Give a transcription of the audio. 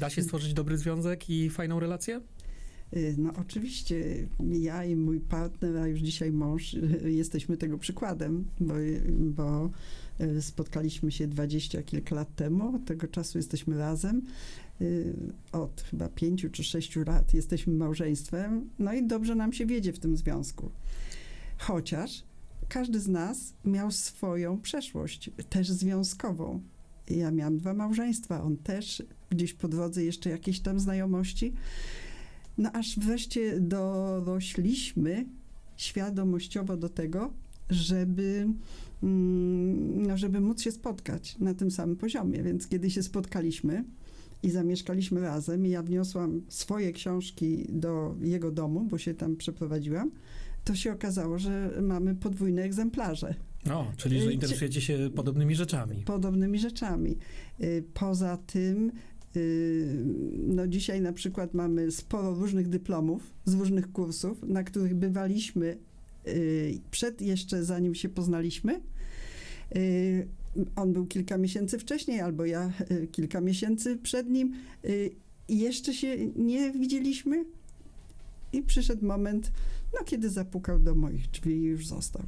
Da się stworzyć dobry związek i fajną relację? Y, No oczywiście ja i mój partner, a już dzisiaj mąż, y, jesteśmy tego przykładem, bo, bo y, spotkaliśmy się dwadzieścia kilka lat temu, od tego czasu jesteśmy razem. Od chyba pięciu czy sześciu lat jesteśmy małżeństwem, no i dobrze nam się wiedzie w tym związku. Chociaż każdy z nas miał swoją przeszłość, też związkową. Ja miałam dwa małżeństwa, on też gdzieś po drodze jeszcze jakieś tam znajomości. No aż wreszcie dorośliśmy świadomościowo do tego, żeby, mm, no, żeby móc się spotkać na tym samym poziomie. Więc kiedy się spotkaliśmy i zamieszkaliśmy razem i ja wniosłam swoje książki do jego domu, bo się tam przeprowadziłam, to się okazało, że mamy podwójne egzemplarze O, czyli że Y, interesujecie się podobnymi rzeczami. podobnymi rzeczami. Y, Poza tym, no dzisiaj na przykład mamy sporo różnych dyplomów z różnych kursów, na których bywaliśmy y, przed jeszcze zanim się poznaliśmy. Y, On był kilka miesięcy wcześniej, albo ja y, kilka miesięcy przed nim. y, jeszcze się nie widzieliśmy. I przyszedł moment, no kiedy zapukał do moich drzwi i już został.